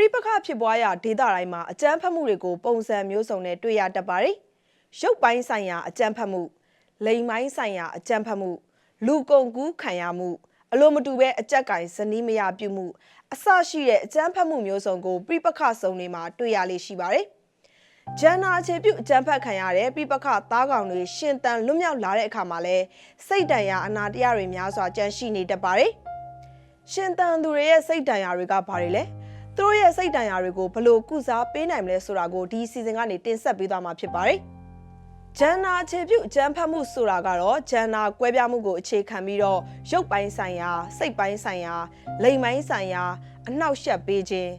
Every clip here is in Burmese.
ပြိပခဖြစ်ပွားရာဒေသတိုင်းမှာအကြမ်းဖက်မှုတွေကိုပုံစံမျိုးစုံနဲ့တွေ့ရတတ်ပါတယ်။ရုပ်ပိုင်းဆိုင်ရာအကြမ်းဖက်မှု၊လိင်ပိုင်းဆိုင်ရာအကြမ်းဖက်မှု၊လူကုန်ကူးခံရမှုအလိုမတူပဲအကြက်ကင်ဇနီးမယာပြုမှုအစရှိတဲ့အကြမ်းဖက်မှုမျိုးစုံကိုပြိပခစုံတွေမှာတွေ့ရလေရှိပါတယ်။ဂျန်နာအခြေပြုအကြမ်းဖက်ခံရတဲ့ပြိပခသားကောင်တွေရှင်တန်လွတ်မြောက်လာတဲ့အခါမှာလဲစိတ်တန်ရာအနာတရားတွေများစွာကြန့်ရှိနေတတ်ပါတယ်။ရှင်တန်သူတွေရဲ့စိတ်တန်ရာတွေကဘာတွေလဲ သူတို့ရဲ့စိတ်တန်ရာတွေကိုဘယ်လိုကုစားပေးနိုင်မလဲဆိုတာကိုဒီစီစဉ်ကနေတင်ဆက်ပေးသွားမှာဖြစ်ပါတယ်ဂျန်နာအခြေပြုအကြမ်းဖက်မှုဆိုတာကတော့ဂျန်နာကွဲပြားမှုကိုအခြေခံပြီးတော့ရုပ်ပိုင်းဆိုင်ရာစိတ်ပိုင်းဆိုင်ရာလိင်ပိုင်းဆိုင်ရာအနှောက်အယှက်ပေးခြင်း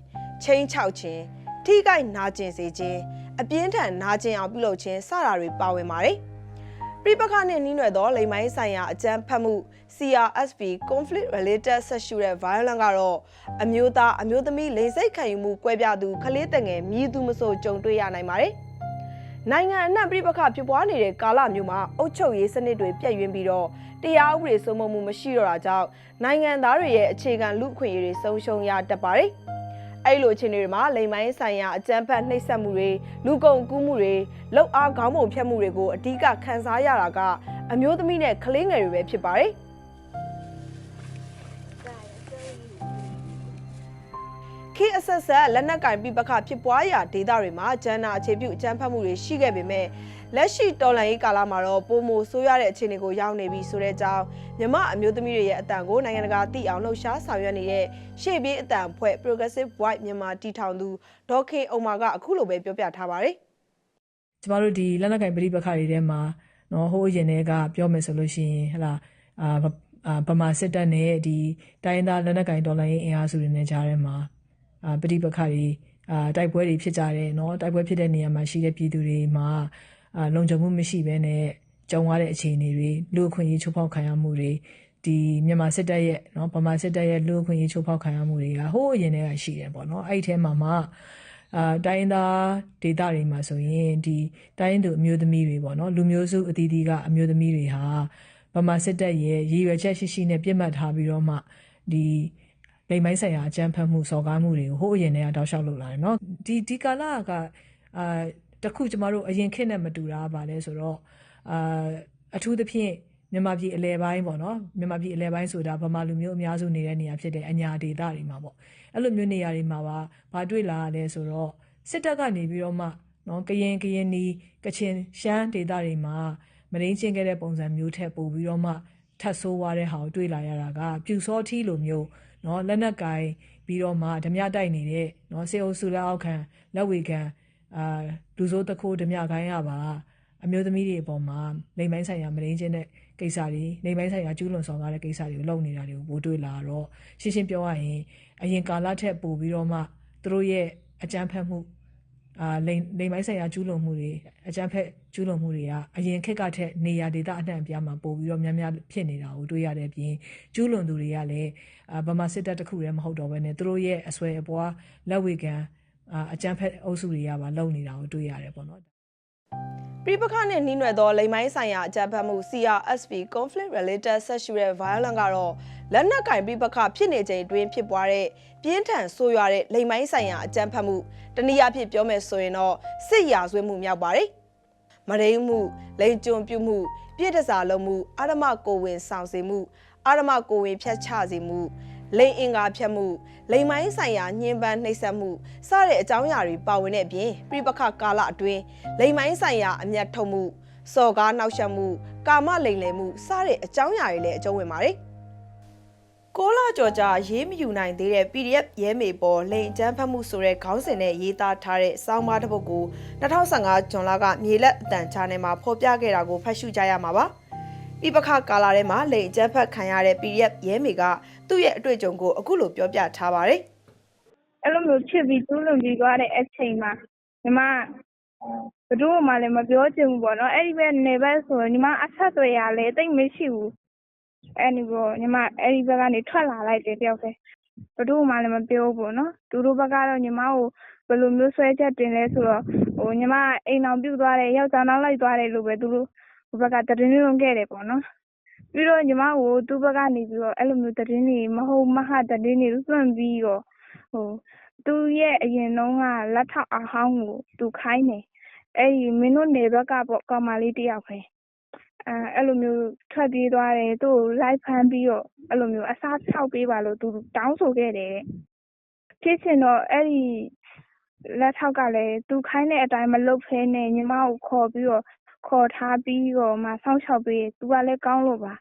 ချင်းချောက်ခြင်းထိခိုက်နာကျင်စေခြင်းအပြင်းထန်နာကျင်အောင်ပြုလုပ်ခြင်းစတာတွေပါဝင်ပါတယ် ပြိပခနဲ့နှီးနွယ်သောလိင်ပိုင်းဆိုင်ရာအကြမ်းဖက်မှု CRSP conflict related sexual violence ကတော့အမျိုးသားအမျိုးသမီးလိင်စိတ်ခံယူမှုကွဲပြားသူကလေးတငယ်မြည်သူမဆိုကြုံတွေ့ရနိုင်ပါတယ်။နိုင်ငံအနှံ့ပြိပခဖြစ်ပွားနေတဲ့ကာလမျိုးမှာအုပ်ချုပ်ရေးစနစ်တွေပြည့်ရင်းပြီးတော့တရားဥပဒေစိုးမိုးမှုမရှိတော့တာကြောင့်နိုင်ငံသားတွေရဲ့အခြေခံလူ့အခွင့်အရေးတွေဆုံးရှုံးရတတ်ပါတယ်။ အဲ့လိုအခြေအနေတွေမှာလိမ်မိုင်းဆိုင်ရာအကြမ်းဖက်နှိပ်စက်မှုတွေလူကုန်ကူးမှုတွေလောက်အားခေါင်းပုံဖြတ်မှုတွေကိုအဓိကခံစားရတာကအမျိုးသမီးနဲ့ကလေးငယ်တွေပဲဖြစ်ပါတယ်။ခေတ်အဆက်ဆက်လက်နက်ကင်ပြပခဖြစ်ပွားရာဒေသတွေမှာဂျန်နာအခြေပြုအကြမ်းဖက်မှုတွေရှိခဲ့ပေမဲ့ လက်ရှိတော်လှန်ရေးကာလမှာတော့ပုံမိုဆိုးရတဲ့အခြေအနေကိုရောက်နေပြီဆိုတဲ့အကြောင်းမြမအမျိုးသမီးတွေရဲ့အတန်ကိုနိုင်ငံတကာသိအောင်လှုပ်ရှားဆောင်ရွက်နေတဲ့ရှေ့ပြေးအတန်ဖွဲ့ Progressive White မြန်မာတီထောင်သူဒေါက်ခေအုံမာကအခုလိုပဲပြောပြထားပါတယ်ကျမတို့ဒီလက်နက်ကင်ပဋိပက္ခတွေထဲမှာနော်ဟိုးအရင်တွေကပြောမယ်ဆိုလို့ရှိရင်ဟလာအာဗအာဗမာစစ်တပ်နဲ့ဒီတိုင်းရင်းသားလက်နက်ကင်ဒေါ်လာရေးအင်အားစုတွေနဲ့ကြားထဲမှာအာပဋိပက္ခတွေအာတိုက်ပွဲတွေဖြစ်ကြတယ်နော်တိုက်ပွဲဖြစ်တဲ့နေရာမှာရှိတဲ့ပြည်သူတွေမှာ အာလုံခြုံမှုမရှိဘဲနဲ့ကြုံရတဲ့အခြေအနေတွေလူအခွင့်အရေးချိုးဖောက်ခံရမှုတွေဒီမြန်မာစစ်တပ်ရဲ့နော်ဗမာစစ်တပ်ရဲ့လူအခွင့်အရေးချိုးဖောက်ခံရမှုတွေကဟိုးအရင်တည်းကရှိတယ်ပေါ့နော်အဲ့ဒီထဲမှာမှအာတိုင်းရင်းသားဒေသတွေမှာဆိုရင်ဒီတိုင်းရင်းသူအမျိုးသမီးတွေပေါ့နော်လူမျိုးစုအသီးသီးကအမျိုးသမီးတွေဟာဗမာစစ်တပ်ရဲ့ရည်ရွယ်ချက်ရှိရှိနဲ့ပြစ်မှတ်ထားပြီးတော့မှဒီလိမ်မိုင်းဆိုင်ရာအကြမ်းဖက်မှုစော်ကားမှုတွေကိုဟိုးအရင်တည်းကတောက်လျှောက်လုပ်လာတယ်เนาะဒီဒီကာလကအာ တခုကျမတို့အရင်ခေတ်နဲ့မတူတာပါလဲဆိုတော့အာအထူးသဖြင့်မြန်မာပြည်အလဲပိုင်းပေါ့နော်မြန်မာပြည်အလဲပိုင်းဆိုတာဗမာလူမျိုးအများစုနေတဲ့နေရာဖြစ်တဲ့အညာဒေသတွေမှာပေါ့အဲ့လိုမျိုးနေရာတွေမှာပါဘာတွေ့လာရလဲဆိုတော့စစ်တပ်ကနေပြီးတော့မှနော်ကရင်ကရင်နီကချင်ရှမ်းဒေသတွေမှာမရင်းချင်းခဲ့တဲ့ပုံစံမျိုးထက်ပိုပြီးတော့မှထပ်ဆိုးသွားတဲ့ဟာကိုတွေ့လာရတာကပြူစောထီလိုမျိုးနော်လက်နက်ကင်ပြီးတော့မှဓမြတိုက်နေတဲ့နော်စေအုပ်စုလက်အောက်ခံလက်ဝေခံ အာလူစိုးတခိုးဓမြခိုင်းရပါအမျိုးသမီးတွေအပေါ်မှာလိမ်မိုင်းဆိုင်ရာမရင်းချင်းတဲ့ကိစ္စတွေလိမ်မိုင်းဆိုင်ရာကျူးလွန်ဆောင်ကားတဲ့ကိစ္စတွေကိုလုပ်နေတာတွေကိုပိုတွေ့လာတော့ရှင်းရှင်းပြောရရင်အရင်ကာလထက်ပိုပြီးတော့မှသူတို့ရဲ့အကြမ်းဖက်မှုအာလိမ်လိမ်မိုင်းဆိုင်ရာကျူးလွန်မှုတွေအကြမ်းဖက်ကျူးလွန်မှုတွေကအရင်ခေတ်ကထက်နေရာဒေသအနှံ့အပြားမှာပိုပြီးတော့များများဖြစ်နေတာကိုတွေ့ရတဲ့အပြင်ကျူးလွန်သူတွေကလည်းအာဗမာစစ်တပ်တခုတည်းမဟုတ်တော့ဘဲနဲ့သူတို့ရဲ့အဆွဲအပွားလက်ဝေခံ အာအကြမ်းဖက်အုပ်စုတွေကပါလုပ်နေတာကိုတွေ့ရတယ်ပေါ့နော်ပြိပခနဲ့နှီးနွယ်သောလိမ်မိုင်းဆိုင်ရာအကြမ်းဖက်မှု CRSP conflict related sexual violence ကတော့လက်နက်ကင်ပြိပခဖြစ်နေချိန်တွင်ဖြစ်ပွားတဲ့ပြင်းထန်ဆိုးရွားတဲ့လိမ်မိုင်းဆိုင်ရာအကြမ်းဖက်မှုတနည်းအားဖြင့်ပြောမယ်ဆိုရင်တော့စစ်ရာဇဝတ်မှုမြောက်ပါတယ်မရိမှုလိန်ကျွံပြုမှု ပြည့်တစားလုံးမှုအာရမကိုဝင်ဆောင်စေမှုအာရမကိုဝင်ဖြတ်ချစေမှု လိန်အင်္ဂါဖြတ်မှုလိန်မိုင်းဆိုင်ရာညှဉ်းပန်းနှိပ်စက်မှုစတဲ့အကြောင်းအရာတွေပါဝင်တဲ့အပြင်ပြိပခကာလအတွင်းလိန်မိုင်းဆိုင်ရာအမျက်ထုတ်မှုစော်ကားနှောက်ယှက်မှုကာမလိန်လည်မှုစတဲ့အကြောင်းအရာတွေလည်းအကျုံးဝင်ပါတယ်ကိုလာကြော်ကြရေးမယူနိုင်သေးတဲ့ PDF ရဲမေပေါ်လိန်အကျန်းဖတ်မှုဆိုတဲ့ခေါင်းစဉ်နဲ့ရေးသားထားတဲ့စောင်းမတစ်ပုဒ်ကို2015ဇွန်လကမြေလက်အတန်ချာနယ်မှာဖော်ပြခဲ့တာကိုဖတ်ရှုကြရမှာပါ။ဤပခကာလာထဲမှာလိန်အကျန်းဖတ်ခံရတဲ့ PDF ရဲမေက သူ့ရဲ့အတွေ့အကြုံကိုအခုလိုပြောပြထားပါတယ်အဲ့လိုမျိုးဖြစ်ပြီးကျူးလွန်ပြီးသွားတဲ့အချိန်မှာညီမဘယ်သူမှလည်းမပြောချင်ဘူးပေါ့နော်အဲ့ဒီဘက်နေဘက်ဆိုရင်ညီမအဆက်အသွယ်ရလဲတိတ်မရှိဘူးအဲ့ဒီပေါ့ညီမအဲ့ဒီဘက်ကနေထွက်လာလိုက်တယ်တယောက်တည်းဘယ်သူမှလည်းမပြောဘူးပေါ့နော်သူတို့ဘက်ကတော့ညီမကိုဘယ်လိုမျိုးဆွဲချက်တင်လဲဆိုတော့ဟိုညီမအိမ်အောင်ပြုတ်သွားတယ်ယောက်ျားနောက်လိုက်သွားတယ်လို့ပဲသူတို့ဟိုဘက်ကတည်င်းလုံးခဲ့တယ်ပေါ့နော် ပြီးတော့ ညီမကို သူ့ဘက်ကနေပြီးတော့ အဲ့လိုမျိုးတည်င်းနေမဟုတ်မဟုတ်တည်င်းနေလွှင့်ပြီးတော့ဟိုသူ့ရဲ့ အရင်တုန်းက လက်ထောက်အဟောင်းကို သူခိုင်းတယ် အဲ့ဒီ မင်းတို့နေဘက်ကပေါ့ ကောင်မလေးတယောက်ပဲအဲအဲ့လိုမျိုး ထွက်ပြေးသွားတယ် သူ့ကို လိုက်ဖမ်းပြီးတော့ အဲ့လိုမျိုး အစားဆောက်ပေးပါလို့ သူတောင်းဆိုခဲ့တယ်တဲ့ ဖြစ်ချင်တော့ အဲ့ဒီ လက်ထောက်ကလည်း သူခိုင်းတဲ့အတိုင်း မလုပ်ဖဲနဲ့ ညီမကို ခေါ်ပြီးတော့ ခေါ်ထားပြီးတော့မှ စောင့်ရှောက်ပေးတယ် သူကလည်း ကောင်းလို့ပါ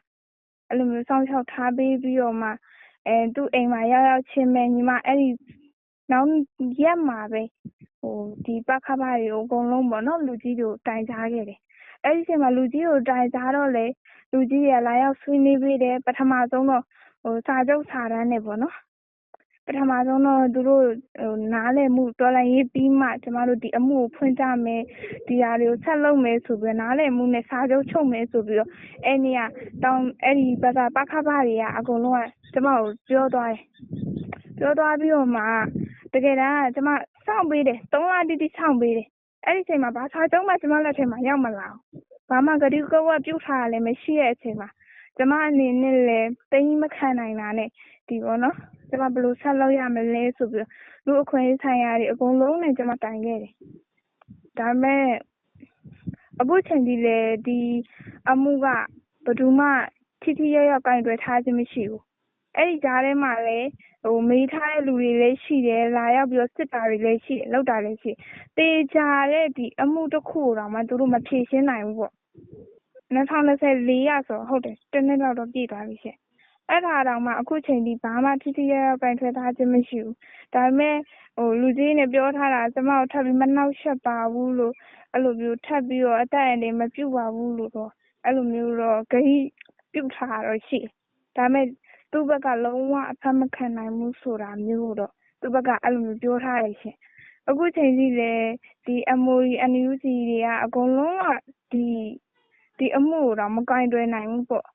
အဲ့လိုမျိုး စောင့်ရှောက်ထားပေးပြီးတော့မှအဲသူ့အိမ်မှာ ရောက်ရောက်ချင်းပဲ ညီမ အဲ့ဒီနောက်ရက်မှာပဲဟိုဒီပခဖတွေကို အကုန်လုံးပေါ့နော် လူကြီးတွေကို တိုင်ကြားခဲ့တယ် အဲ့ဒီအချိန်မှာ လူကြီးကို တိုင်ကြားတော့လေလူကြီးကလာရောက်ဆွေးနွေးပေးတယ် ပထမဆုံးတော့ဟိုစာချုပ်စာတမ်းနဲ့ပေါ့နော် ပထမဆုံးတော့ သူတို့ဟိုနားလည်မှု တော်လှန်ရေးပြီးမှ ကျမတို့ ဒီအမှုကို ဖွင့်ကြမယ် ဒီဟာတွေကို ဆက်လုပ်မယ်ဆိုပြီးတော့ နားလည်မှုနဲ့ စာချုပ်ချုပ်မယ်ဆိုပြီးတော့ အဲ့နေ့ကတောင်းအဲ့ဒီဘက်ကပခဖတွေက အကုန်လုံးက ကျမကို ပြောသွားတယ် ပြောသွားပြီးတော့မှ တကယ်တမ်းက ကျမ စောင့်ပေးတယ် ၃ လတိတိ စောင့်ပေးတယ် အဲ့ဒီအချိန်မှာ ဘာစာချုပ်မှ ကျမလက်ထဲမှာ ရောက်မလာဘူး ဘာမှဂတိကဝတ်ပြုတ်ထားရလည်း မရှိတဲ့အချိန်မှာ ကျမအနေနဲ့လည်းတိမ်မခံနိုင်တာနဲ့ ဒီပေါ့နော် ကျမဘယ်လိုဆက်လုပ်ရမလဲဆိုပြီးတော့လူအခွင့်အရေးဆိုင်ရာတွေအကုန်လုံးနဲ့ကျမတိုင်ခဲ့တယ်ဒါပေမဲ့အခုချိန်ဒီလေဒီအမှုကဘယ်သူမှထိထိရောက်ရောက်ကင်တွယ်ထားခြင်းမရှိဘူးအဲ့ဒီကြားထဲမှာလည်းဟိုမေးထားတဲ့လူတွေလည်းရှိတယ်လာရောက်ပြီးတော့စစ်တာတွေလည်းရှိတယ်လောက်တာလည်းရှိတေချာတဲ့ဒီအမှုတစ်ခုတော့မှသူတို့မဖြေရှင်းနိုင်ဘူးပေါ့2024ရဆိုဟုတ်တယ်တစ်နှစ်လောက်တော့ပြည့်သွားပြီရှင့် အဲ့ဒါတောင်မှအခုချိန်ဒီဘာမှထိထိရောက်ရောက်ကင်ထွက်ထားခြင်းမရှိဘူးဒါပေမဲ့ဟိုလူကြီးနေပြောထားတာကျမတို့ထပ်ပြီးမနှောက်ယှက်ပါဘူးလို့အဲ့လိုမျိုးထပ်ပြီးတော့အတက်အန်မပြုတ်ပါဘူးလို့တော့အဲ့လိုမျိုးတော့ဂိပြုတ်ထားတော့ရှိဒါပေမဲ့သူ့ဘက်ကလုံးဝအဖက်မခံနိုင်ဘူးဆိုတာမျိုးတော့သူ့ဘက်ကအဲ့လိုမျိုးပြောထားတယ်ရှင်အခုချိန်ကြီးလေဒီ MOE NUG တွေကအကုန်လုံးကဒီဒီအမှုကိုတော့မကင်တွယ်နိုင်ဘူးပေါ့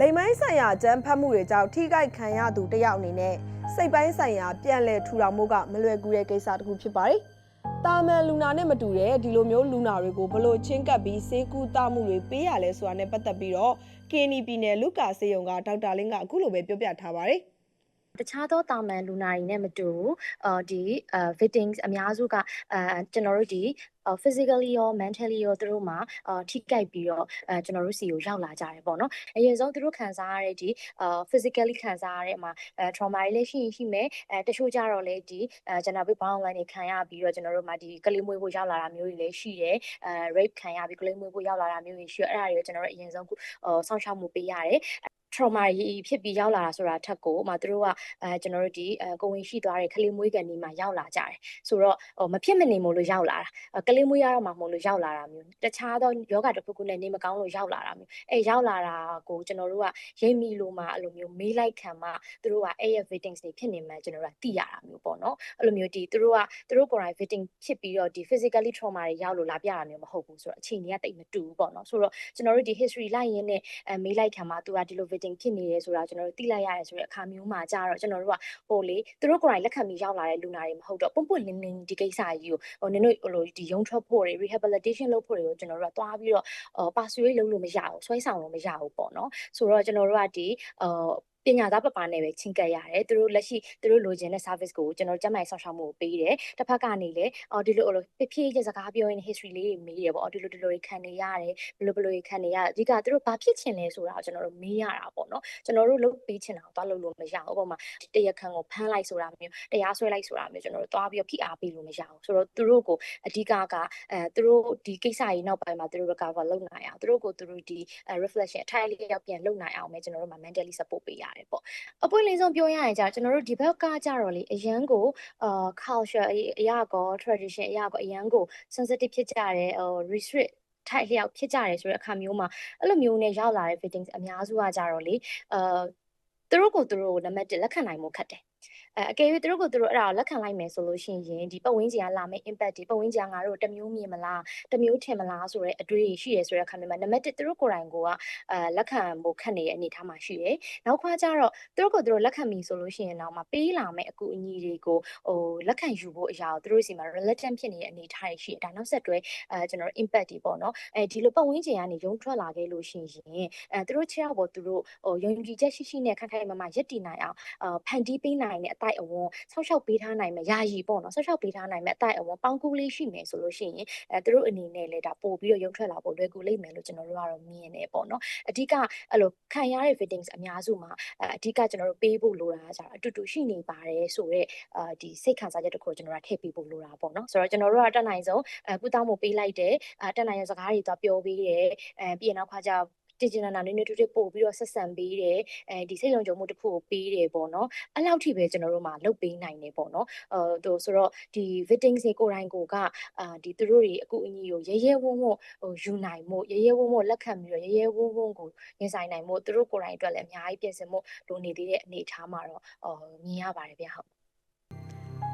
လိမ်မိုင်းဆိုင်ရာအကြမ်းဖက်မှုတွေကြောင့်ထိခိုက်ခံရသူတစ်ယောက်အနေနဲ့စိတ်ပိုင်းဆိုင်ရာပြန်လည်ထူထောင်မှုကမလွယ်ကူတဲ့ကိစ္စတစ်ခုဖြစ်ပါတယ်။တာမန်လူနာနဲ့မတူတဲ့ဒီလိုမျိုးလူနာတွေကိုဘလို့ချင်းကပ်ပြီးစေကူတာမှုတွေပေးရလဲဆိုတာနဲ့ပတ်သက်ပြီးတော့ KNY ပြည်နယ်လူကာစေယုံကဒေါက်တာလင်းကအခုလိုပဲပြောပြထားပါတယ်။ တခြားသောတာမန်လူနာတွေနဲ့မတူဘူးအော်ဒီအဲ victims အများစုကအဲကျွန်တော်တို့ဒီ physically ရော mentally ရောသူတို့မှာအာထိကြိုက်ပြီးတော့အဲကျွန်တော်တို့စီကိုရောက်လာကြတယ်ပေါ့နော်အရင်ဆုံးသူတို့ခံစားရတဲ့ဒီအာ physically ခံစားရတဲ့မှာအဲ trauma တွေလည်းရှိရင်ရှိမယ်အဲတချို့ကြတော့လေဒီအဲကျွန်တော်တို့ bound line တွေခံရပြီးတော့ကျွန်တော်တို့မှာဒီကလေးမွေးဖို့ရောက်လာတာမျိုးတွေလည်းရှိတယ်အဲ rape ခံရပြီးကလေးမွေးဖို့ရောက်လာတာမျိုးတွေရှိရအဲ့ဒါတွေကိုကျွန်တော်တို့အရင်ဆုံးအော်စောင့်ရှောက်မှုပေးရတယ် trauma ကြီးဖြစ်ပြီးရောက်လာတာဆိုတာထက်ကိုဥမာသူတို့ကအဲကျွန်တော်တို့ဒီအဲကိုဝင်ရှိသွားတဲ့ကလေးမွေးကန်ဒီမှာရောက်လာကြတယ်ဆိုတော့ဟိုမဖြစ်မနေမို့လို့ရောက်လာတာကလေးမွေးရတော့မှမို့လို့ရောက်လာတာမျိုးတခြားသောယောဂတစ်ခုခုနဲ့နေမကောင်းလို့ရောက်လာတာမျိုးအဲရောက်လာတာကိုကျွန်တော်တို့ကရိပ်မိလို့မှအဲ့လိုမျိုးမေးလိုက်ခံမှသူတို့ကအဲ့ရဲ့ victims တွေဖြစ်နေမှကျွန်တော်တို့ကသိရတာမျိုးပေါ့နော်အဲ့လိုမျိုးဒီသူတို့ကသူတို့ကိုယ်တိုင် victim ဖြစ်ပြီးတော့ဒီ physically trauma တွေရောက်လို့လာပြတာမျိုးမဟုတ်ဘူးဆိုတော့အခြေအနေကတိတ်မတူဘူးပေါ့နော်ဆိုတော့ကျွန်တော်တို့ဒီ history လိုက်ရင်းနဲ့အဲမေးလိုက်ခံမှသူကဒီလို victim ဖြစ်နေတယ်ဆိုတာကျွန်တော်တို့သိလိုက်ရတယ်ဆိုတဲ့အခါမျိုးမှာကြာတော့ကျွန်တော်တို့ကဟိုလေသူတို့ကိုယ်တိုင်လက်ခံပြီးရောက်လာတဲ့လူနာတွေမဟုတ်တော့ပွန့်ပွန့်လင်းလင်းဒီကိစ္စကြီးကိုဟိုနင်တို့ဟိုလိုဒီရုံထွက်ဖို့တွေ rehabilitation လုပ်ဖို့တွေကိုကျွန်တော်တို့ကသွားပြီးတော့ဟို persuade လုပ်လို့မရဘူးဆွဲဆောင်လို့မရဘူးပေါ့နော်ဆိုတော့ကျွန်တော်တို့ကဒီဟို ပညာသားပပနဲ့ပဲချင်းကပ်ရတယ်သူတို့လက်ရှိသူတို့လိုချင်တဲ့ service ကိုကျွန်တော်ကျန်းမာရေးဆောင်ရှောက်မှုကိုပေးတယ်တစ်ဖက်ကနေလည်းအော်ဒီလိုလိုပြည့်ပြည့်စကားပြောရင်း history လေးတွေမေးတယ်ပေါ့အော်ဒီလိုဒီလိုတွေခံနေရတယ်ဘယ်လိုဘယ်လိုတွေခံနေရအဓိကသူတို့ဘာဖြစ်ချင်လဲဆိုတာကိုကျွန်တော်တို့မေးရတာပေါ့နော်ကျွန်တော်တို့လုပ်ပေးချင်တာကိုသွားလုပ်လို့မရဘူးပေါ့မှာတရားခံကိုဖမ်းလိုက်ဆိုတာမျိုးတရားစွဲလိုက်ဆိုတာမျိုးကျွန်တော်တို့သွားပြီးတော့ဖိအားပေးလို့မရဘူးဆိုတော့သူတို့ကိုအဓိကကအဲသူတို့ဒီကိစ္စကြီးနောက်ပိုင်းမှာသူတို့ recover လုပ်နိုင်အောင်သူတို့ကိုသူတို့ဒီ reflection အထိုက်အလျောက်ပြန်လုပ်နိုင်အောင်ပဲကျွန်တော်တို့မှာ mentally support ပေးရတယ်ပေါ့အပွင့်လင်းဆုံးပြောရရင်ကြာကျွန်တော်တို့ဒီဘက်ကကြတော့လေအရန်ကိုအာ culture အရာကော tradition အရာကောအရန်ကို sensitive ဖြစ်ကြတယ်ဟို restrict ထိုက်လျောက်ဖြစ်ကြတယ်ဆိုတဲ့အခါမျိုးမှာအဲ့လိုမျိုးနဲ့ရောက်လာတဲ့ victims အများစုကကြတော့လေအာသူတို့ကိုသူတို့နံပါတ်1လက်ခံနိုင်မှုခက်တယ် အဲအကယ်၍သူတို့ကိုသူတို့အဲ့ဒါကိုလက်ခံလိုက်မယ်ဆိုလို့ရှိရင်ဒီပတ်ဝန်းကျင်ကလာမယ့် impact ဒီပတ်ဝန်းကျင်ကငါတို့တမျိုးမြင်မလားတမျိုးထင်မလားဆိုတဲ့အတွေ့အကြုံရှိရဆိုတဲ့အခါမျိုးမှာနံပါတ်1သူတို့ကိုယ်တိုင်ကအဲလက်ခံဖို့ခက်နေတဲ့အနေအထားမှာရှိတယ်နောက်ခွာကျတော့သူတို့ကိုသူတို့လက်ခံပြီဆိုလို့ရှိရင်တော့မှပေးလာမယ့်အကူအညီတွေကိုဟိုလက်ခံယူဖို့အရာကိုသူတို့စီမှာ reluctant ဖြစ်နေတဲ့အနေအထားရှိတယ်ဒါနောက်ဆက်တွဲအဲကျွန်တော်တို့ impact တွေပေါ့နော်အဲဒီလိုပတ်ဝန်းကျင်ကနေရုံထွက်လာခဲ့လို့ရှိရင်အဲသူတို့ချောက်ပေါ်သူတို့ဟိုယုံကြည်ချက်ရှိရှိနဲ့ခိုင်ခိုင်မာမာရက်တည်နိုင်အောင်အာဖန်တီးပေးနိုင်နိုင်တဲ့အတိုက်အဝန်းဆောက်ရှောက်ပေးထားနိုင်မယ်ယာယီပေါ့နော်ဆောက်ရှောက်ပေးထားနိုင်မယ်အတိုက်အဝန်းပေါင်းကူးလေးရှိမယ်ဆိုလို့ရှိရင်အဲသူတို့အနေနဲ့လည်းဒါပို့ပြီးတော့ရုံထွက်လာဖို့လွယ်ကူလိမ့်မယ်လို့ကျွန်တော်တို့ကတော့မြင်နေပေါ့နော်အဓိကအဲ့လိုခံရတဲ့ fittings အများစုမှာအဲအဓိကကျွန်တော်တို့ပေးဖို့လိုတာကကြတော့အတူတူရှိနေပါတယ်ဆိုတော့အာဒီစိတ်ခံစားချက်တစ်ခုကိုကျွန်တော်တို့ထည့်ပေးဖို့လိုတာပေါ့နော်ဆိုတော့ကျွန်တော်တို့ကတက်နိုင်ဆုံးအဲကုသမှုပေးလိုက်တယ်အဲတက်နိုင်ရစကားတွေသွားပြောပေးတယ်အဲပြီးရင်နောက်ခါကျ တင်ကျင်နာနည်းနည်းတူတူပို့ပြီးတော့ဆက်ဆံပေးတယ်အဲဒီစိတ်လုံးကြုံမှုတစ်ခုကိုပေးတယ်ပေါ့နော်အဲ့လောက်ထိပဲကျွန်တော်တို့မှာလုပ်ပေးနိုင်တယ်ပေါ့နော်အဲတို့ဆိုတော့ဒီ victims တွေကိုယ်တိုင်ကိုကအာဒီသူတို့တွေအကူအညီကိုရဲရဲဝံ့ဝံ့ဟိုယူနိုင်မှုရဲရဲဝံ့ဝံ့လက်ခံပြီးတော့ရဲရဲဝံ့ဝံ့ကိုရင်ဆိုင်နိုင်မှုသူတို့ကိုယ်တိုင်အတွက်လည်းအများကြီးပြင်ဆင်မှုလိုနေသေးတဲ့အနေအထားမှာတော့အော်မြင်ရပါတယ်ဗျဟုတ်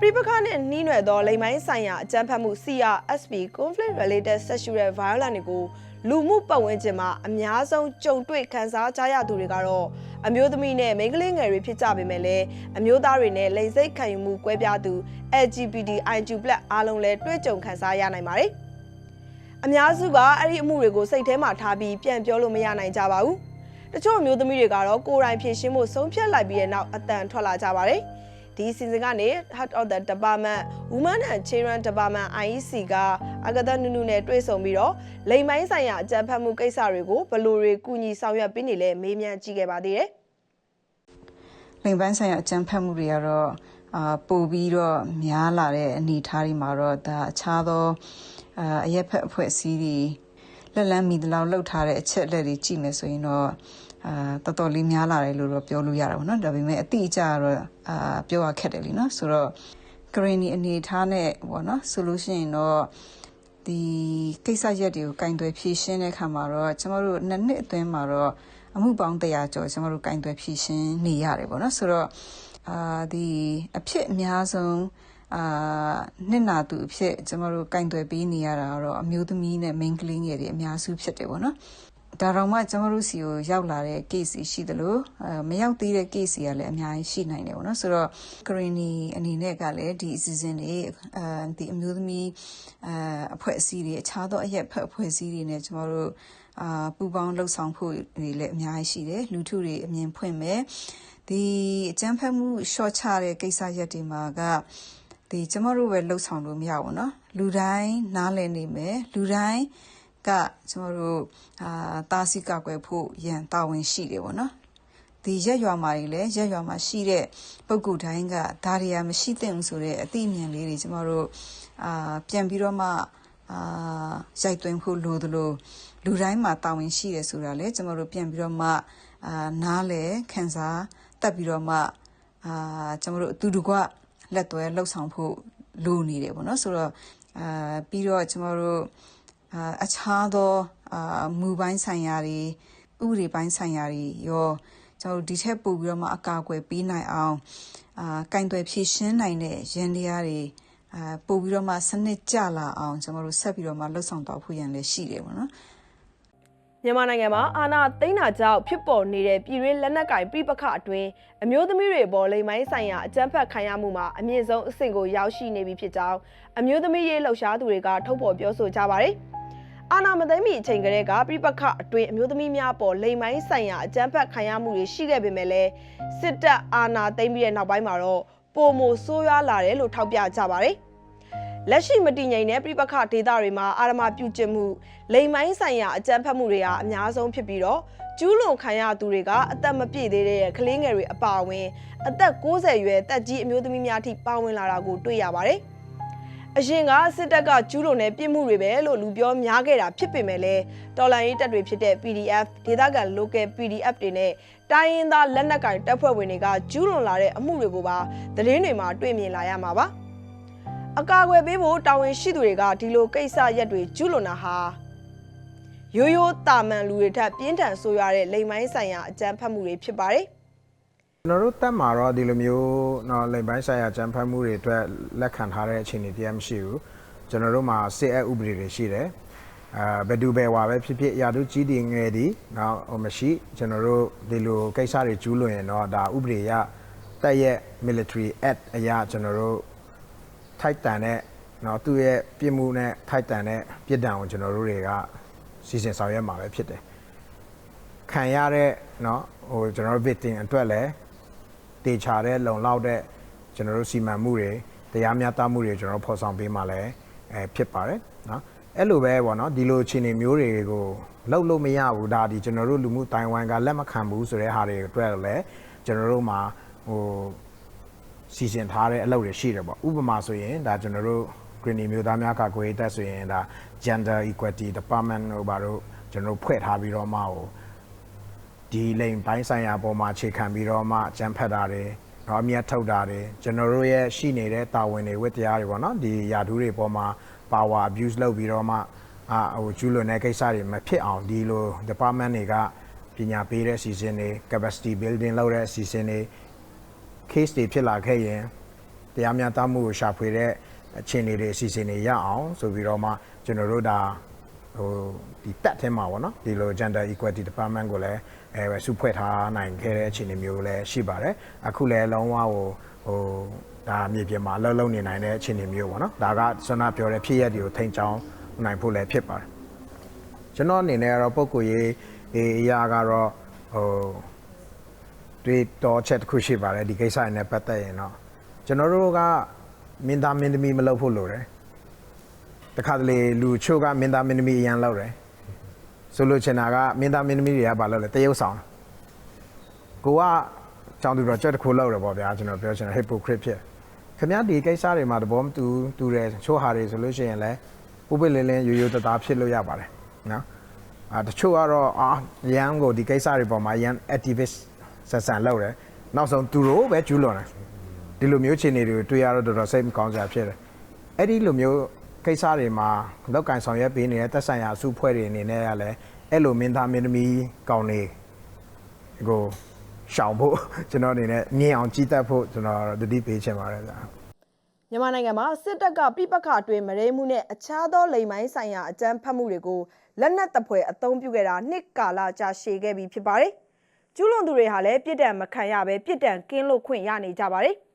ပြိပခနဲ့နှီးနွယ်သောလိမ်မိုင်းဆိုင်ရာအကြမ်းဖက်မှု CRSP conflict related sexual violence တွေကိုလူမှုပတ်ဝန်းကျင်မှာအများဆုံးကြုံတွေ့ခံစားကြရသူတွေကတော့အမျိုးသမီးနဲ့မိန်းကလေးငယ်တွေဖြစ်ကြပေမဲ့လည်းအမျိုးသားတွေနဲ့လိင်စိတ်ခံယူမှုကွဲပြားသူ LGBTIQ+ အားလုံးလည်းတွေ့ကြုံခံစားရနိုင်ပါတယ်။အများစုကအဲ့ဒီအမှုတွေကိုစိတ်ထဲမှာထားပြီးပြန်ပြောလို့မရနိုင်ကြပါဘူး။တချို့အမျိုးသမီးတွေကတော့ကိုယ်တိုင်ဖြေရှင်းဖို့ဆုံးဖြတ်လိုက်ပြီးတဲ့နောက်အတန်ထွက်လာကြပါတယ်။ ဒီစီစဉ်ကနေ Heart of the Department Women and Children Department IEC ကအဂဒနုနုနဲ့တွေ့ဆုံပြီးတော့လိမ်မိုင်းဆိုင်ရာအကြံဖတ်မှုကိစ္စတွေကိုဘယ်လိုတွေကူညီဆောင်ရွက်ပေးနေလဲမေးမြန်းကြည့်ခဲ့ပါသေးတယ်လိမ်ပိုင်းဆိုင်ရာအကြံဖတ်မှုတွေကတော့အာပို့ပြီးတော့များလာတဲ့အနေအထားတွေမှာတော့ဒါအခြားသောအာအရက်ဖက်အဖွဲ့အစည်းတွေလက်လန်းမီတလောက်လှုပ်ထားတဲ့အချက်အလက်တွေကြည့်မယ်ဆိုရင်တော့ အာတော်တော်လေးများလာတယ်လို့တော့ပြောလို့ရတာပေါ့နော်ဒါပေမဲ့အတိအကျကတော့အာပြောရခက်တယ်လीနော်ဆိုတော့ green အနေအထားနဲ့ပေါ့နော်ဆိုလို့ရှိရင်တော့ဒီကိစ္စရက်တွေကိုကင်တွယ်ဖြည့်ရှင်းတဲ့အခါမှာတော့ကျမတို့နှစ်နှစ်အတွင်းမှာတော့အမှုပေါင်း100ကျော်ကျမတို့ကင်တွယ်ဖြည့်ရှင်းနေရတယ်ပေါ့နော်ဆိုတော့အာဒီအဖြစ်အများဆုံးအာနှစ်နာသူအဖြစ်ကျမတို့ကင်တွယ်ပေးနေရတာကတော့အမျိုးသမီးနဲ့မိန်းကလေးငယ်တွေအများစုဖြစ်တယ်ပေါ့နော် ဒါတော့မှကျမတို့စီကိုရောက်လာတဲ့ case ရှိသလိုအဲမရောက်သေးတဲ့ case တွေကလည်းအများကြီးရှိနိုင်တယ်ပေါ့နော်ဆိုတော့ Greeny အနေနဲ့ကလည်းဒီအစီအစဉ်တွေအဲဒီအမျိုးသမီးအဲအဖွဲ့အစည်းတွေအခြားသောအရက်ဖက်အဖွဲ့အစည်းတွေနဲ့ကျမတို့အာပူပေါင်းလှုပ်ဆောင်ဖို့တွေလည်းအများကြီးရှိတယ်လူထုတွေအမြင်ဖွင့်မယ်ဒီအကြမ်းဖက်မှု short ချတဲ့ကိစ္စရက်တွေမှာကဒီကျမတို့ပဲလှုပ်ဆောင်လို့မရဘူးเนาะလူတိုင်းနားလည်နေမယ်လူတိုင်း ကကျမတို့အာတာစီကကွယ်ဖို့ရန်တာဝန်ရှိတယ်ပေါ့နော်ဒီရက်ရွာမှာတွေလည်းရက်ရွာမှာရှိတဲ့ပုံကူတိုင်းကဒါတွေကမရှိသင့်ဘူးဆိုတဲ့အသိဉာဏ်လေးတွေကျမတို့အာပြန်ပြီးတော့မှအာရိုက်သွင်းဖို့လိုသလိုလူတိုင်းမှာတာဝန်ရှိတယ်ဆိုတာလေကျမတို့ပြန်ပြီးတော့မှအာနားလေခံစားတက်ပြီးတော့မှအာကျမတို့အတူတကွလက်သွဲလှုပ်ဆောင်ဖို့လိုနေတယ်ပေါ့နော်ဆိုတော့အာပြီးတော့ကျမတို့ အာအခြားသောအာမူပိုင်းဆိုင်ရာတွေဥပဒေပိုင်းဆိုင်ရာတွေရောကျွန်တော်တို့ဒီထက်ပိုပြီးတော့မှအကာအကွယ်ပေးနိုင်အောင်အာကင်တွယ်ဖြည့်ရှင်းနိုင်တဲ့ရန်တရားတွေအာပို့ပြီးတော့မှစနစ်ကျလာအောင်ကျွန်တော်တို့ဆက်ပြီးတော့မှလှုပ်ဆောင်တော့ဖို့ရန်လည်းရှိတယ်ပေါ့နော်မြန်မာနိုင်ငံမှာအာဏာသိမ်းတာကြောင့်ဖြစ်ပေါ်နေတဲ့ပြည်တွင်းလက်နက်ကင်ပြပခအတွင်းအမျိုးသမီးတွေပေါ်လိမ်မိုင်းဆိုင်ရာအကြမ်းဖက်ခံရမှုမှာအမြင့်ဆုံးအဆင့်ကိုရောက်ရှိနေပြီဖြစ်ကြောင်းအမျိုးသမီးရေးလှုပ်ရှားသူတွေကထုတ်ဖော်ပြောဆိုကြပါတယ်။ အာဏာမသိမ်းမီအချိန်ကလေးကပြပခအတွင်းအမျိုးသမီးများပေါ်လိမ်မိုင်းဆိုင်ရာအကြမ်းဖက်ခံရမှုတွေရှိခဲ့ပေမဲ့လည်းစစ်တပ်အာဏာသိမ်းပြီးတဲ့နောက်ပိုင်းမှာတော့ပုံမဆိုးရွားလာတယ်လို့ထောက်ပြကြပါတယ်။လက်ရှိမတည်ငြိမ်တဲ့ပြပခဒေသတွေမှာအာရမပြုကျင့်မှုလိမ်မိုင်းဆိုင်ရာအကြမ်းဖက်မှုတွေဟာအများဆုံးဖြစ်ပြီးတော့ကျူးလွန်ခံရသူတွေကအသက်မပြည့်သေးတဲ့ကလေးငယ်တွေအပါအဝင် အသက်60ရွယ်တက်ကြီးအမျိုးသမီးများထိပါဝင်လာတာကိုတွေ့ရပါတယ်။ အရင်ကစစ်တပ်ကကျူးလွန်တဲ့ပြစ်မှုတွေပဲလို့လူပြောများခဲ့တာဖြစ်ပေမဲ့လည်းတော်လန်ရေးတပ်တွေဖြစ်တဲ့ PDF ဒေသခံ local PDF တွေနဲ့တိုင်းရင်းသားလက်နက်ကင်တပ်ဖွဲ့ဝင်တွေကကျူးလွန်လာတဲ့အမှုတွေကိုပါသတင်းတွေမှာတွေ့မြင်လာရမှာပါ။အကာအကွယ်ပေးဖို့တာဝန်ရှိသူတွေကဒီလိုကိစ္စရက်တွေကျူးလွန်တာဟာရိုးရိုးတာမန်လူတွေထက်ပြင်းထန်ဆိုးရွားတဲ့လိမ်မိုင်းဆိုင်ရာအကြမ်းဖက်မှုတွေဖြစ်ပါတယ် ကျွန်တော်တို့တက်မှာတော့ဒီလိုမျိုးတော့လိမ်ပိုင်းဆိုင်ရာကြံဖတ်မှုတွေအတွက်လက်ခံထားတဲ့အခြေအနေတရားမရှိဘူးကျွန်တော်တို့မှာစစ်အပ်ဥပဒေတွေရှိတယ်အဲဘယ်သူပဲဝါပဲဖြစ်ဖြစ်ရာတို့ကြီးတည်ငယ်ဒီနောက်ဟိုမရှိကျွန်တော်တို့ဒီလိုကိစ္စတွေကျူးလွန်ရင်တော့ဒါဥပဒေရတက်ရဲ့ military act အရာကျွန်တော်တို့ထိုက်တန်တဲ့နော်သူ့ရဲ့ပြစ်မှုနဲ့ထိုက်တန်တဲ့ပြစ်ဒဏ်ကိုကျွန်တော်တို့တွေကစီစဉ်ဆောင်ရွက်မှာပဲဖြစ်တယ်ခံရတဲ့နော်ဟိုကျွန်တော်တို့ victim အတွက်လည်း တေချာတဲ့လုံလောက်တဲ့ကျွန်တော်တို့စီမံမှုတွေတရားမျှတမှုတွေကျွန်တော်တို့ဖော်ဆောင်ပေးမှလည်းအဲဖြစ်ပါတယ်နော်အဲ့လိုပဲပေါ့နော်ဒီလိုအခြေအနေမျိုးတွေကိုလောက်လို့မရဘူးဒါဒီကျွန်တော်တို့လူမှုတိုင်ဝမ်ကလက်မခံဘူးဆိုတဲ့ဟာတွေအတွက်လည်းကျွန်တော်တို့မှာဟိုစီစဉ်ထားတဲ့အလုပ်တွေရှိတယ်ပေါ့ဥပမာဆိုရင်ဒါကျွန်တော်တို့ Green မျိုးသားများကကိုရေးတက်ဆိုရင်ဒါ Gender Equality Department တို့ဘာလို့ကျွန်တော်တို့ဖွဲ့ထားပြီးတော့မှဟို ဒီလိမ်ပိုင်းဆိုင်ရာပေါ်မှာအခြေခံပြီးတော့မှအကြံဖက်တာတွေတော့အမြတ်ထုတ်တာတွေကျွန်တော်တို့ရဲ့ရှိနေတဲ့တာဝန်တွေဝတ္တရားတွေပေါ့နော်ဒီယာဒူးတွေပေါ်မှာ power abuse လုပ်ပြီးတော့မှအာဟိုကျူးလွန်တဲ့ကိစ္စတွေမဖြစ်အောင်ဒီလို department တွေကပညာပေးတဲ့အစီအစဉ်တွေ capacity building လုပ်တဲ့အစီအစဉ်တွေ case တွေဖြစ်လာခဲ့ရင်တရားမျှတမှုကိုရှာဖွေတဲ့အခြေအနေတွေအစီအစဉ်တွေရအောင်ဆိုပြီးတော့မှကျွန်တော်တို့ဒါဟိုဒီတက်ထဲမှာပေါ့နော်ဒီလို gender equality department ကိုလည်း အဲစုဖွဲ့ထားနိုင်ခဲ့တဲ့အခြေအနေမျိုးလည်းရှိပါတယ်အခုလည်းလုံးဝဟိုဟိုဒါမြေပြင်မှာအလုံးလုံးနေနိုင်တဲ့အခြေအနေမျိုးပေါ့နော်ဒါကဆွမ်းနာပြောတဲ့ဖြစ်ရက်တွေကိုထိန်းချောင်းနိုင်ဖို့လည်းဖြစ်ပါတယ်ကျွန်တော်အနေနဲ့ကတော့ပုံကိုရေးအရာကတော့ဟိုတွေ့တော့ချက်တစ်ခုရှိပါတယ်ဒီကိစ္စနဲ့ပတ်သက်ရင်တော့ကျွန်တော်တို့ကမင်းသားမင်းသမီးမလုပ်ဖို့လိုတယ်တခါတလေလူချို့ကမင်းသားမင်းသမီးအရန်လုပ်တယ် ဆိုလို့ချင်တာကမင်းသားမင်းသမီးတွေကဘာလုပ်လဲတရုပ်ဆောင်ကိုကကြောင်သူတော့ကြက်တစ်ခုလုပ်တယ်ပေါ့ဗျာကျွန်တော်ပြောချင်တာ hypocrite ဖြစ်ခင်ဗျားဒီကိစ္စတွေမှာသဘောမတူတူတယ်ချို့ဟာတွေဆိုလို့ရှိရင်လည်းပုပ္ပလင်းလင်းရိုးရိုးသားသားဖြစ်လို့ရပါတယ်နော်အာတချို့ကတော့အာရန်ကိုဒီကိစ္စတွေပေါ်မှာရန် activist ဆက်ဆံလုပ်တယ်နောက်ဆုံးသူတို့ပဲကျူးလွန်တယ်ဒီလိုမျိုးခြေအနေတွေကိုတွေ့ရတော့တော်တော်စိတ်မကောင်းစရာဖြစ်တယ်အဲ့ဒီလိုမျိုး ကိစ္စတွေမှာလောက်ကင်ဆောင်ရွက်ပေးနေတဲ့သက်ဆိုင်ရာအစုဖွဲ့တွေအနေနဲ့ကလည်းအဲ့လိုမင်းသားမင်းသမီးကောင်းနေကိုရှောင်ဖို့ကျွန်တော်အနေနဲ့မြင်အောင်ကြည်တတ်ဖို့ကျွန်တော်တတိပေးချင်ပါတယ်ဗျာမြန်မာနိုင်ငံမှာစစ်တပ်ကပြိပခအတွင်းမရေမှုနဲ့အခြားသောလိမ်မိုင်းဆိုင်ရာအကြမ်းဖက်မှုတွေကိုလက်နက်တပ်ဖွဲ့အသုံးပြုခဲ့တာနှစ်ကာလကြာရှည်ခဲ့ပြီဖြစ်ပါတယ်။ကျူးလွန်သူတွေဟာလည်းပြစ်ဒဏ်မခံရဘဲပြစ်ဒဏ်ကင်းလွတ်ခွင့်ရနေကြပါတယ်။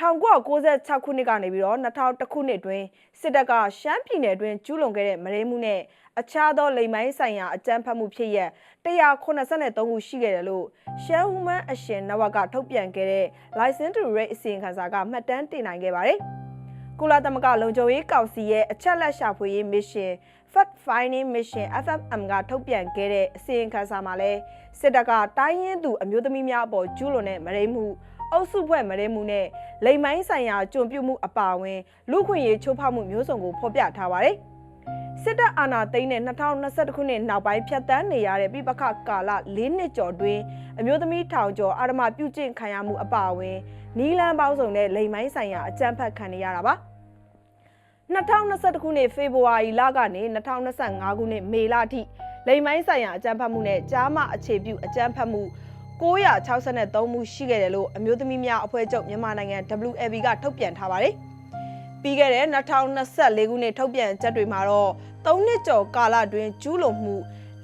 1996ခုနှစ်ကနေပြီးတော့2001ခုနှစ်တွင်စစ်တပ်ကရှမ်းပြည်နယ်တွင်ကျူးလွန်ခဲ့တဲ့မရေမှုနဲ့အခြားသောလိမ်မိုင်းဆိုင်ရာအကြမ်းဖက်မှုဖြစ်ရက်183ခုရှိခဲ့တယ်လို့ရှမ်း Women Action Network ကထုတ်ပြန်ခဲ့တဲ့ License to Rate အစီရင်ခံစာကမှတ်တမ်းတင်နိုင်ခဲ့ပါတယ်။ကုလသမဂ္ဂလုံခြုံရေးကောင်စီရဲ့အချက်လက်ရှာဖွေရေး mission Fact Finding Mission FFM ကထုတ်ပြန်ခဲ့တဲ့အစီရင်ခံစာမှာလဲစစ်တပ်ကတိုင်းရင်းသူအမျိုးသမီးများအပေါ်ကျူးလွန်တဲ့မရိမှု အုပ်စုဖွဲ့မရဲမှုနဲ့လိမ်မိုင်းဆိုင်ရာကြုံပြုမှုအပါအဝင်လူခွင့်ရေးချိုးဖောက်မှုမျိုးစုံကိုဖော်ပြထားပါတယ်။စစ်တပ်အာဏာသိမ်းတဲ့2021ခုနှစ်နောက်ပိုင်းဖြတ်တန်းနေရတဲ့ပြပခကာလ၄နှစ်ကျော်တွင်အမျိုးသမီးထောင်ကျော်အာရမပြုကျင့်ခံရမှုအပါအဝင်နီလန်းပေါင်းစုံနဲ့လိမ်မိုင်းဆိုင်ရာအကြမ်းဖက်ခံနေရတာပါ။2021ခုနှစ်ဖေဖော်ဝါရီလကနေ2025ခုနှစ်မေလအထိလိမ်မိုင်းဆိုင်ရာအကြမ်းဖက်မှုနဲ့ကြားမအခြေပြုအကြမ်းဖက်မှု 963မှုရှိခဲ့တယ်လို့အမျိုးသမီးများအဖွဲ့ချုပ်မြန်မာနိုင်ငံ WLB ကထုတ်ပြန်ထားပါတယ်။ပြီးခဲ့တဲ့2024ခုနှစ်ထုတ်ပြန်ချက်တွေမှာတော့3နှစ်ကျော်ကာလအတွင်းကျူးလွန်မှု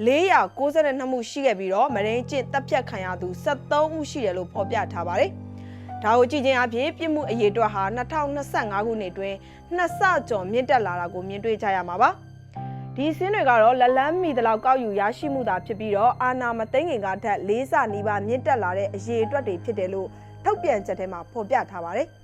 492မှုရှိခဲ့ပြီးတော့မရင်းကျင့်တပ်ဖြတ်ခံရသူ73ဦးရှိတယ်လို့ဖော်ပြထားပါတယ်။ဒါကိုကြည့်ချင်းအဖြစ်ပြစ်မှုအရေအတွက်ဟာ2025ခုနှစ်အတွင်းနှစ်ဆကျော်မြင့်တက်လာတာကိုမြင်တွေ့ကြရမှာပါ။ ဒီစင်းတွေကတော့လက်လန်းမီတလောက်ကောက်ယူရရှိမှုသာဖြစ်ပြီးတော့အာနာမသိငင်ကထက်လေးဆနီးပါးမြင့်တက်လာတဲ့အရေးအတွက်တွေဖြစ်တယ်လို့ထုတ်ပြန်ချက်ထဲမှာဖော်ပြထားပါတယ်။